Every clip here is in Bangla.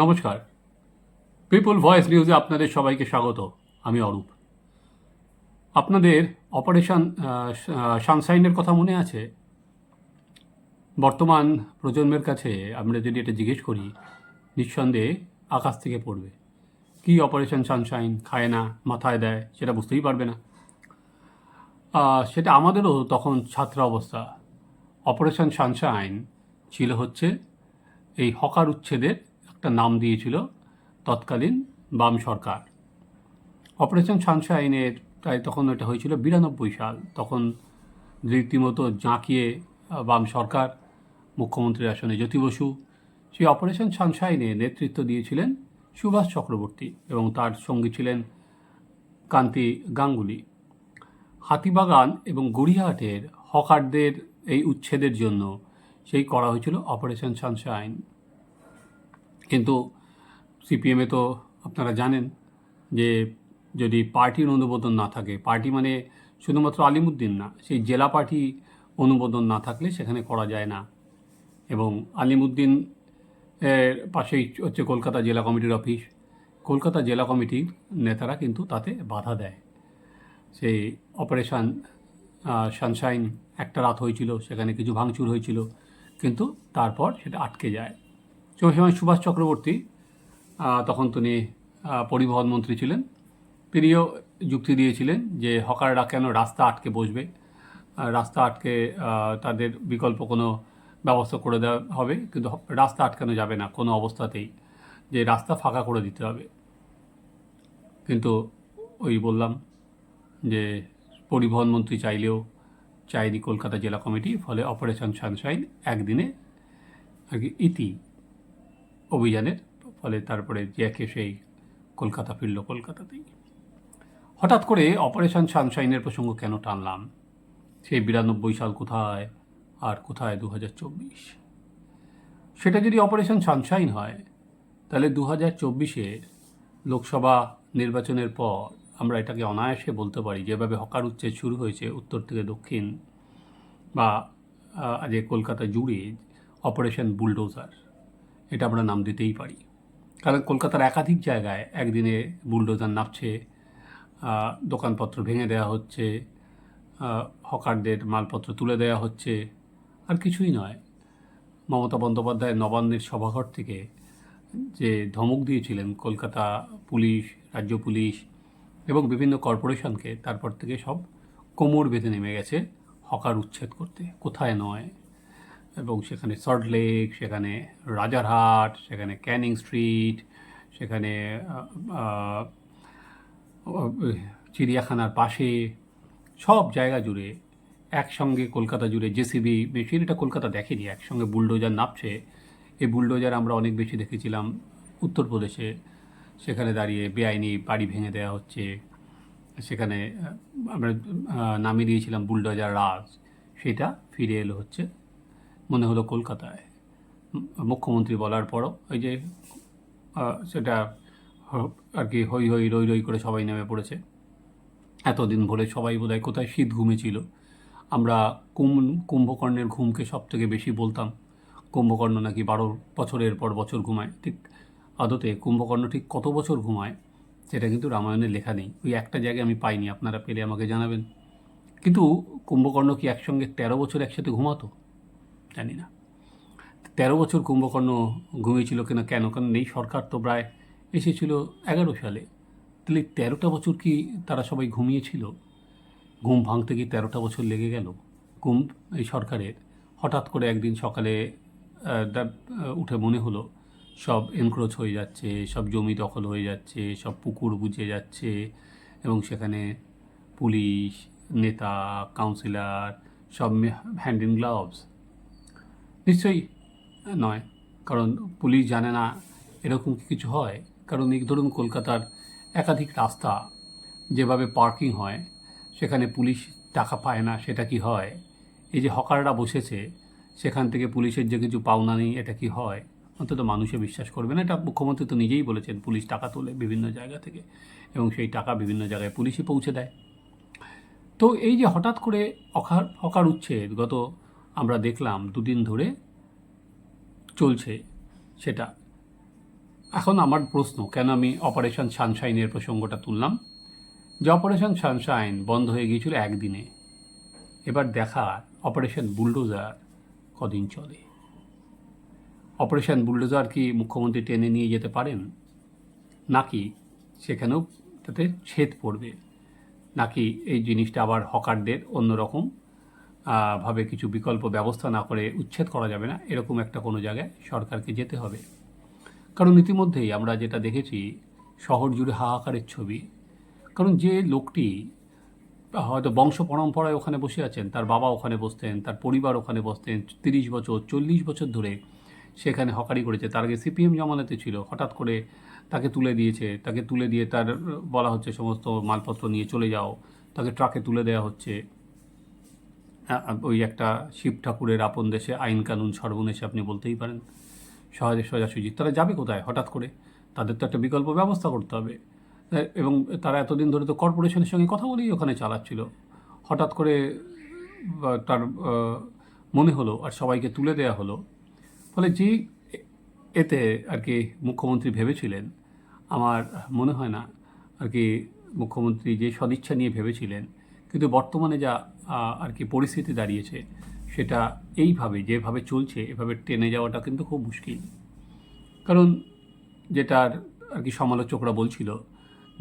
নমস্কার। পিপল ভয়েস নিউজে আপনাদের সবাইকে স্বাগত। আমি অরূপ। আপনাদের অপারেশন সানসাইনের কথা মনে আছে? বর্তমান প্রজন্মের কাছে আমরা যদি এটা জিজ্ঞেস করি, নিঃসন্দেহে আকাশ থেকে পড়বে। কী অপারেশন সানশাইন খায় না, মাথায় দেয়, সেটা বুঝতেই পারবে না। সেটা আমাদেরও তখন ছাত্র অবস্থা। অপারেশন সানশাইন ছিল হচ্ছে এই হকার উচ্ছেদের একটা নাম দিয়েছিল, তৎকালীন বাম সরকার। অপারেশন সানশাইনের তাই তখন এটা হয়েছিল বিরানব্বই সাল, তখন রীতিমতো জাঁকিয়ে বাম সরকার, মুখ্যমন্ত্রীর আসনে জ্যোতি বসু, সেই অপারেশন সানশাইনে নেতৃত্ব দিয়েছিলেন সুভাষ চক্রবর্তী এবং তার সঙ্গী ছিলেন কান্তি গাঙ্গুলি। হাতিবাগান এবং গড়িয়াহাটের হকারদের এই উচ্ছেদের জন্য সেই করা হয়েছিল অপারেশন সানশাইন কিন্তু সিপিএমে তো আপনারা জানেন যে যদি পার্টির অনুমোদন না থাকে, পার্টি মানে শুধুমাত্র আলিমুদ্দিন না, সেই জেলা পার্টি অনুমোদন না থাকলে সেখানে করা যায় না। এবং আলিমুদ্দিন এর পাশেই হচ্ছে কলকাতা জেলা কমিটির অফিস। কলকাতা জেলা কমিটির নেতারা কিন্তু তাতে বাধা দেয়। সেই অপারেশান সানশাইন একটা রাত হয়েছিল, সেখানে কিছু ভাঙচুর হয়েছিল, কিন্তু তারপর সেটা আটকে যায়। সময় সুভাষ চক্রবর্তী তখন তিনি পরিবহন মন্ত্রী ছিলেন। তিনিও যুক্তি দিয়েছিলেন যে হকাররা কেন রাস্তা আটকে বসবে? রাস্তা আটকে তাদের বিকল্প কোনো ব্যবস্থা করে দেওয়া হবে, কিন্তু রাস্তা আটকানো যাবে না কোনো অবস্থাতেই। যে রাস্তা ফাঁকা করে দিতে হবে। কিন্তু ওই বললাম যে পরিবহন মন্ত্রী চাইলেও চাইনি কলকাতা জেলা কমিটি, ফলে অপারেশন সানশাইন একদিনে আর কি ইতি অভিযানের ফলে তারপরে জ্যাকে সেই কলকাতা ফিরল কলকাতাতেই। হঠাৎ করে অপারেশন সানশাইনের প্রসঙ্গ কেন টানলাম? সেই বিরানব্বই সাল কোথায় আর কোথায় দু হাজার চব্বিশ? সেটা যদি অপারেশন সানশাইন হয়, তাহলে দু হাজার চব্বিশে লোকসভা নির্বাচনের পর আমরা এটাকে অনায়াসে বলতে পারি, যেভাবে হকার উচ্ছেদ শুরু হয়েছে উত্তর থেকে দক্ষিণ বা আজ কলকাতা জুড়ে অপারেশন বুলডোজার। এটা আমরা নাম দিতেই পারি। কারণ কলকাতার একাধিক জায়গায় একদিনে বুলডোজার নামছে দোকানপত্র ভেঙে দেওয়া হচ্ছে হকারদের মালপত্র তুলে দেওয়া হচ্ছে, আর কিছুই নয়। মমতা বন্দ্যোপাধ্যায় নবান্নের সভাঘর থেকে যে ধমক দিয়েছিলেন কলকাতা পুলিশ, রাজ্য পুলিশ এবং বিভিন্ন কর্পোরেশনকে, তারপর থেকে সব কোমর বেঁধে নেমে গেছে হকার উচ্ছেদ করতে। কোথায় নয়? এবং সেখানে সল্ট লেক সেখানে রাজারহাট সেখানে ক্যানিং স্ট্রিট সেখানে চিড়িয়াখানার পাশে সব জায়গা জুড়ে একসঙ্গে কলকাতা জুড়ে জেসিবি মেশিন এটা কলকাতা দেখেনি, একসঙ্গে বুলডোজার নাপছে। এই বুলডোজার আমরা অনেক বেশি দেখেছিলাম উত্তরপ্রদেশে। সেখানে দাঁড়িয়ে বেআইনি বাড়ি ভেঙে দেওয়া হচ্ছে। সেখানে আমরা নামিয়ে দিয়েছিলাম বুলডোজার রাজ। সেটা ফিরে এলো হচ্ছে মনে হলো কলকাতায়। মুখ্যমন্ত্রী বলার পরও ওই যে সেটা আর কি হই হই রই রই করে সবাই নেমে পড়েছে। এতদিন ভরে সবাই বোধহয় কোথায় শীত ঘুমেছিল আমরা কুম, কুম্ভকর্ণের ঘুমকে সব থেকে বেশি বলতাম। কুম্ভকর্ণ নাকি বারো বছরের পর বছর ঘুমায়। ঠিক আদতে কুম্ভকর্ণ ঠিক কত বছর ঘুমায়, সেটা কিন্তু রামায়ণে লেখা নেই। ওই একটা জায়গায় আমি পাইনি, আপনারা পেলে আমাকে জানাবেন। কিন্তু কুম্ভকর্ণ কি একসঙ্গে তেরো বছর একসাথে ঘুমাতো? জানি না। তেরো বছর কুম্ভকর্ণ ঘুমিয়েছিল কিনা কেন? কারণ এই সরকার তো প্রায় এসেছিল এগারো সালে। তাহলে তেরোটা বছর কি তারা সবাই ঘুমিয়েছিল? ঘুম ভাঙতে কি তেরোটা বছর লেগে গেল ঘুম এই সরকারের। হঠাৎ করে একদিন সকালে উঠে মনে হলো, সব এনক্রোচ হয়ে যাচ্ছে, সব জমি দখল হয়ে যাচ্ছে, সব পুকুর বুঝে যাচ্ছে এবং সেখানে পুলিশ, নেতা কাউন্সিলর সব হ্যান্ড ইন গ্লাভস নিশ্চয়ই নয়। কারণ পুলিশ জানে না এরকম কিছু হয়। কারণ এই ধরুন কলকাতার একাধিক রাস্তা যেভাবে পার্কিং হয়, সেখানে পুলিশ টাকা পায় না, সেটা কি হয়? এই যে হকাররা বসেছে, সেখান থেকে পুলিশের যে কিছু পাওনা নেই, এটা কি হয়? অন্তত মানুষে বিশ্বাস করবে না। এটা মুখ্যমন্ত্রী তো নিজেই বলেছেন, পুলিশ টাকা তোলে বিভিন্ন জায়গা থেকে এবং সেই টাকা বিভিন্ন জায়গায় পুলিশে পৌঁছে দেয়। তো এই যে হঠাৎ করে অকার হকার উচ্ছেদ গত আমরা দেখলাম দুদিন ধরে চলছে সেটা। এখন আমার প্রশ্ন, কেন আমি অপারেশন সানশাইনের প্রসঙ্গটা তুললাম? যে অপারেশন সানশাইন বন্ধ হয়ে গিয়েছিল একদিনে, এবার দেখা অপারেশন বুলডোজার কদিন চলে। অপারেশন বুলডোজার কি মুখ্যমন্ত্রী টেনে নিয়ে যেতে পারেন? নাকি সেখানেও তাতে ছেদ পড়বে? নাকি এই জিনিসটা আবার হকারদের অন্যরকম? ভাবে কিছু বিকল্প ব্যবস্থা না করে উচ্ছেদ করা যাবে না, এরকম একটা কোনো জায়গায় সরকারকে যেতে হবে। কারণ ইতিমধ্যেই আমরা যেটা দেখেছি, শহর জুড়ে হাহাকারের ছবি। কারণ যে লোকটি, হয়তো বংশ পরম্পরায় ওখানে বসে আছেন, তার বাবা ওখানে বসতেন, তার পরিবার ওখানে বসতেন, তিরিশ বছর, চল্লিশ বছর ধরে সেখানে হকারি করেছে। তার আগে সিপিএম জমানাতে ছিল, হঠাৎ করে তাকে তুলে দিয়েছে। তাকে তুলে দিয়ে তার বলা হচ্ছে, সমস্ত মালপত্র নিয়ে চলে যাও, তাকে ট্রাকে তুলে দেওয়া হচ্ছে। ওই একটা শিব ঠাকুরের আপন দেশে আইন কানুন সর্বনেশে আপনি বলতেই পারেন। সহজে সোজাসুজি তারা যাবে কোথায়? হঠাৎ করে তাদের তো একটা বিকল্প ব্যবস্থা করতে হবে। এবং তারা এতদিন ধরে তো কর্পোরেশনের সঙ্গে কথা বলেই ওখানে চালাচ্ছিল। হঠাৎ করে তার মনে হলো আর সবাইকে তুলে দেয়া হলো। ফলে যে এতে আর কি মুখ্যমন্ত্রী ভেবেছিলেন, আমার মনে হয় না, আর কি মুখ্যমন্ত্রী যে সদিচ্ছা নিয়ে ভেবেছিলেন কিন্তু বর্তমানে যা আর কি পরিস্থিতি দাঁড়িয়েছে, সেটা এইভাবে, যেভাবে চলছে, এভাবে টেনে যাওয়াটা কিন্তু খুব মুশকিল। কারণ যেটার আর কি সমালোচকরা বলছিল,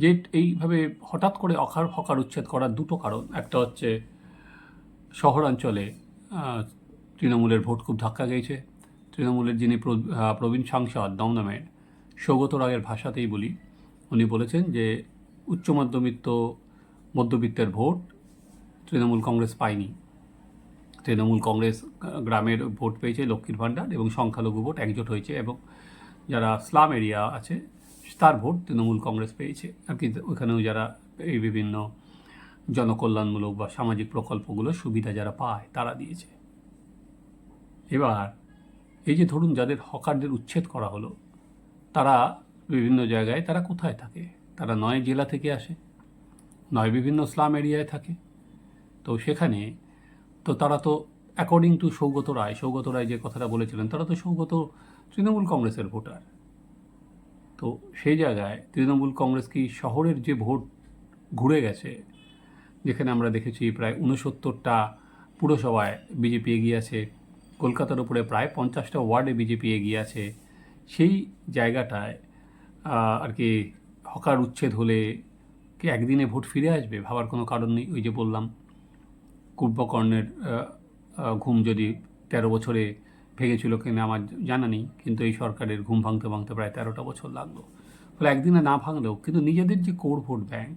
যে এইভাবে হঠাৎ করে অকার, হকার উচ্ছেদ করার দুটো কারণ। একটা হচ্ছে শহরাঞ্চলে তৃণমূলের ভোট খুব ধাক্কা গিয়েছে তৃণমূলের যিনি প্রবীণ সাংসদ দমদমের, সৌগত রায়ের ভাষাতেই বলি, উনি বলেছেন যে উচ্চ মধ্যবিত্ত মধ্যবিত্তের ভোট তৃণমূল কংগ্রেস পায়নি। তৃণমূল কংগ্রেস গ্রামের ভোট পেয়েছে লক্ষ্মীর ভাণ্ডার এবং সংখ্যালঘু ভোট একজোট হয়েছে এবং যারা স্লাম এরিয়া আছে, তার ভোট তৃণমূল কংগ্রেস পেয়েছে। আর কি ওখানেও যারা এই বিভিন্ন জনকল্যাণমূলক বা সামাজিক প্রকল্পগুলো সুবিধা যারা পায়, তারা দিয়েছে। এবার এই যে ধরুন যাদের হকারদের উচ্ছেদ করা হলো, তারা বিভিন্ন জায়গায় তারা কোথায় থাকে? তারা নয় জেলা থেকে আসে, নয় বিভিন্ন স্লাম এরিয়ায় থাকে। তো সেখানে তো তারা তো অ্যাকর্ডিং টু সৌগত রায় সৌগত রায় যে কথাটা বলেছিলেন, তারা তো সৌগত তৃণমূল কংগ্রেসের ভোটার। তো সেই জায়গায় তৃণমূল কংগ্রেস কি শহরের যে ভোট ঘুরে গেছে, যেখানে আমরা দেখেছি প্রায় উনসত্তরটা পুরসভায় বিজেপি এগিয়ে আছে, কলকাতার উপরে প্রায় পঞ্চাশটা ওয়ার্ডে বিজেপি এগিয়ে আছে, সেই জায়গাটায় আর কি হকার উচ্ছেদ হলে কি একদিনে ভোট ফিরে আসবে? ভাবার কোনো কারণ নেই, ওই যে বললাম। কুম্ভকর্ণের ঘুম যদি তেরো বছরে ভেঙেছিল কিনা আমার জানা নেই, কিন্তু এই সরকারের ঘুম ভাঙতে ভাঙতে প্রায় তেরোটা বছর লাগল। ফলে একদিনে না ভাঙলেও কিন্তু নিজেদের যে কোর ভোট ব্যাংক,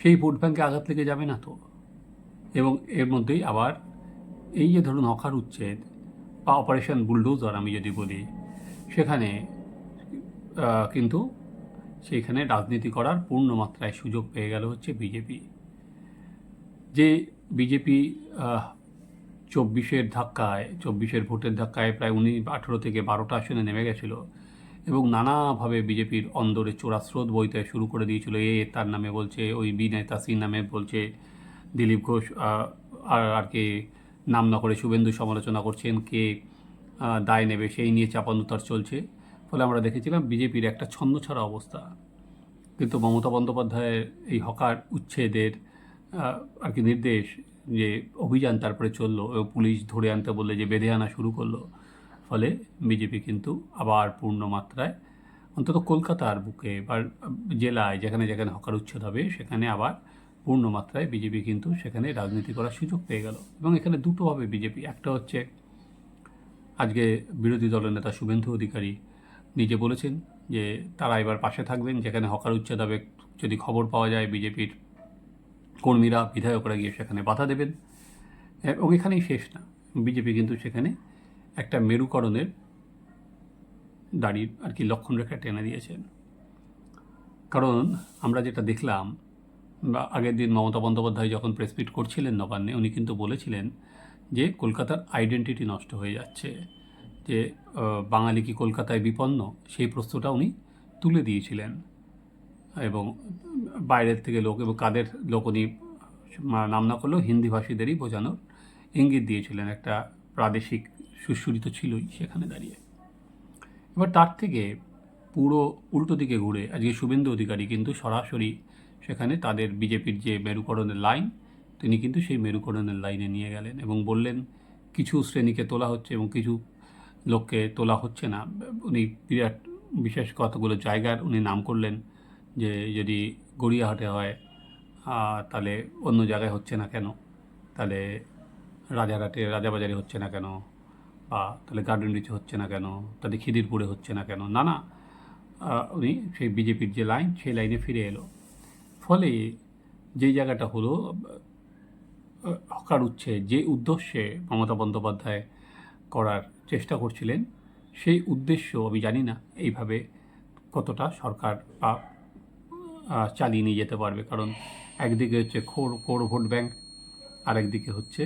সেই ভোট ব্যাংকে আঘাত লেগে যাবে না তো। এবং এর মধ্যেই আবার এই যে ধরুন হকার উচ্ছেদ বা অপারেশন বুলডোজার আমি যদি বলি, সেখানে কিন্তু সেইখানে রাজনীতি করার পূর্ণ মাত্রায় সুযোগ পেয়ে গেল হচ্ছে বিজেপি। যে বিজেপি চব্বিশের ধাক্কায়, চব্বিশের ভোটের ধাক্কায় প্রায় উনি আঠেরো থেকে বারোটা আসনে নেমে গেছিল এবং নানাভাবে বিজেপির অন্দরে চোরাস্রোত বইতে শুরু করে দিয়েছিল। এ তার নামে বলছে, ওই বি নেতা সি নামে বলছে, দিলীপ ঘোষ আর আর কি নাম না করে শুভেন্দু সমালোচনা করছেন, কে দায় নেবে সেই নিয়ে চাপানুতার চলছে। ফলে আমরা দেখেছিলাম বিজেপির একটা ছন্নছাড়া অবস্থা। কিন্তু মমতা বন্দ্যোপাধ্যায়ের এই হকার উচ্ছেদের আর কি নির্দেশ যে অভিযান তারপরে চলল পুলিশ ধরে আনতে বললে যে বেঁধে আনা শুরু করল। ফলে বিজেপি কিন্তু আবার পূর্ণ মাত্রায় অন্তত কলকাতার বুকে বা জেলায় যেখানে যেখানে হকার উচ্ছেদ হবে সেখানে আবার পূর্ণ মাত্রায় বিজেপি কিন্তু সেখানে রাজনীতি করার সুযোগ পেয়ে গেল। এবং এখানে দুটো হবে বিজেপি। একটা হচ্ছে আজকে বিরোধী দলের নেতা শুভেন্দু অধিকারী নিজে বলেছেন যে তারা এবার পাশে থাকবেন, যেখানে হকার উচ্ছেদ হবে। যদি খবর পাওয়া যায় বিজেপির কর্মীরা, বিধায়করা গিয়ে সেখানে বাধা দেবেন। এবং এখানেই শেষ না। বিজেপি কিন্তু সেখানে একটা মেরুকরণের দাঁড়িয়ে আর কি লক্ষণ রেখা টেনে দিয়েছেন কারণ আমরা যেটা দেখলাম, বা আগের দিন মমতা বন্দ্যোপাধ্যায় যখন প্রেসমিট করছিলেন নবান্নে, উনি কিন্তু বলেছিলেন যে কলকাতার আইডেন্টিটি নষ্ট হয়ে যাচ্ছে। যে বাঙালি কি কলকাতায় বিপন্ন? সেই প্রশ্নটা উনি তুলে দিয়েছিলেন। এবং বাইরের থেকে লোক এবং কাদের লোক উনি নাম না করলেও হিন্দিভাষীদেরই বোঝানোর ইঙ্গিত দিয়েছিলেন। একটা প্রাদেশিক সুশ্রুতি ছিলই সেখানে দাঁড়িয়ে। এবার তার থেকে পুরো উল্টো দিকে ঘুরে, আজকে শুভেন্দু অধিকারী কিন্তু সরাসরি সেখানে তাদের বিজেপির যে মেরুকরণের লাইন, তিনি কিন্তু সেই মেরুকরণের লাইনে নিয়ে গেলেন এবং বললেন, কিছু শ্রেণীকে তোলা হচ্ছে এবং কিছু লোককে তোলা হচ্ছে না। উনি বিরাট, বিশেষ কতগুলো জায়গার উনি নাম করলেন যে যদি গড়িয়াহাটে হয় তাহলে অন্য জায়গায় হচ্ছে না কেন? তাহলে রাজারহাটে, রাজাবাজারে হচ্ছে না কেন? বা তাহলে গার্ডেন রিচে হচ্ছে না কেন? তাহলে খিদিরপুরে হচ্ছে না কেন? না না উনি সেই বিজেপির যে লাইন, সেই লাইনে ফিরে এলো। ফলে যেই জায়গাটা হলো হকার উচ্ছে, যে উদ্দেশ্যে মমতা বন্দ্যোপাধ্যায় করার চেষ্টা করছিলেন, সেই উদ্দেশ্য আমি জানি না এইভাবে কতটা সরকার বা চালিয়ে নিয়ে যেতে পারবে। কারণ একদিকে হচ্ছে খোর কোর ভোট ব্যাংক আর একদিকে হচ্ছে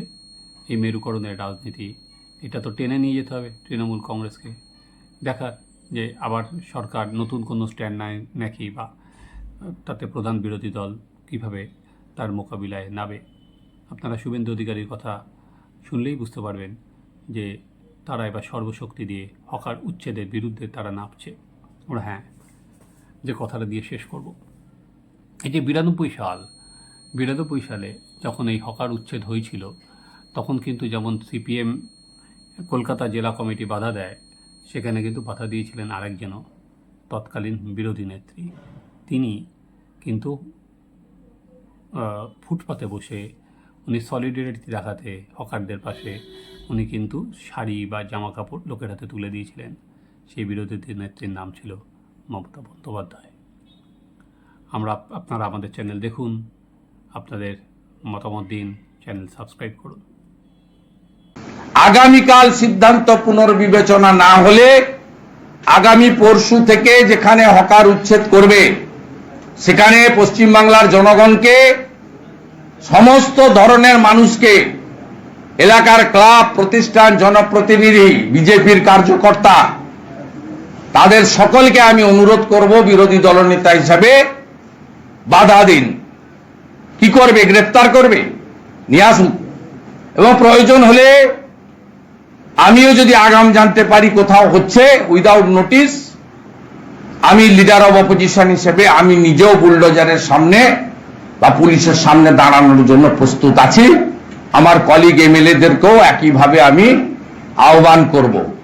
এই মেরুকরণের রাজনীতি। এটা তো টেনে নিয়ে যেতে হবে তৃণমূল কংগ্রেসকে। দেখার যে আবার সরকার নতুন কোনো স্ট্যান্ড নেয় নাকি বা তাতে প্রধান বিরোধী দল কীভাবে তার মোকাবিলায় নাবে আপনারা শুভেন্দু অধিকারীর কথা শুনলেই বুঝতে পারবেন যে তারা এবার সর্বশক্তি দিয়ে হকার উচ্ছেদের বিরুদ্ধে তারা নাপছে ওরা হ্যাঁ যে কথাটা দিয়ে শেষ করব। এই যে বিরানব্বই সাল, বিরানব্বই সালে যখন এই হকার উচ্ছেদ হয়েছিল, তখন কিন্তু যেমন সিপিএম কলকাতা জেলা কমিটি বাধা দেয়, সেখানে কিন্তু বাধা দিয়েছিলেন আরেকজনও তৎকালীন বিরোধী নেত্রী। তিনি কিন্তু ফুটপাতে বসে উনি সলিডারিটি দেখাতে হকারদের পাশে উনি কিন্তু শাড়ি বা জামা কাপড় লোকের হাতে তুলে দিয়েছিলেন। সেই বিরোধী নেত্রীর নাম ছিল মমতা বন্দ্যোপাধ্যায়। আমরা আপনারা আমাদের চ্যানেল দেখুন। আপনাদের মতামত দিন, চ্যানেল সাবস্ক্রাইব করুন। আগামীকাল সিদ্ধান্ত পুনর্বিবেচনা না হলে আগামী পরশু থেকে যেখানে হকার উচ্ছেদ করবে, সেখানে পশ্চিমবাংলার জনগণকে, সমস্ত ধরনের মানুষকে, এলাকার ক্লাব, প্রতিষ্ঠান, জনপ্রতিনিধি, বিজেপির কার্যকর্তা, তাদের সকলকে আমি অনুরোধ করব বিরোধী দলনেতা হিসাবে বাধা দিন। কি করবে? গ্রেপ্তার করবে? নিয়ে আসুন। এবং প্রয়োজন হলে আমিও যদি আগাম জানতে পারি কোথাও হচ্ছে উইদাউট নোটিস আমি লিডার অব অপোজিশন হিসেবে আমি নিজেও বুলডোজারের সামনে বা পুলিশের সামনে দাঁড়ানোর জন্য প্রস্তুত আছি। আমার কলিগ এমএলএদেরকেও একইভাবে আমি আহ্বান করব।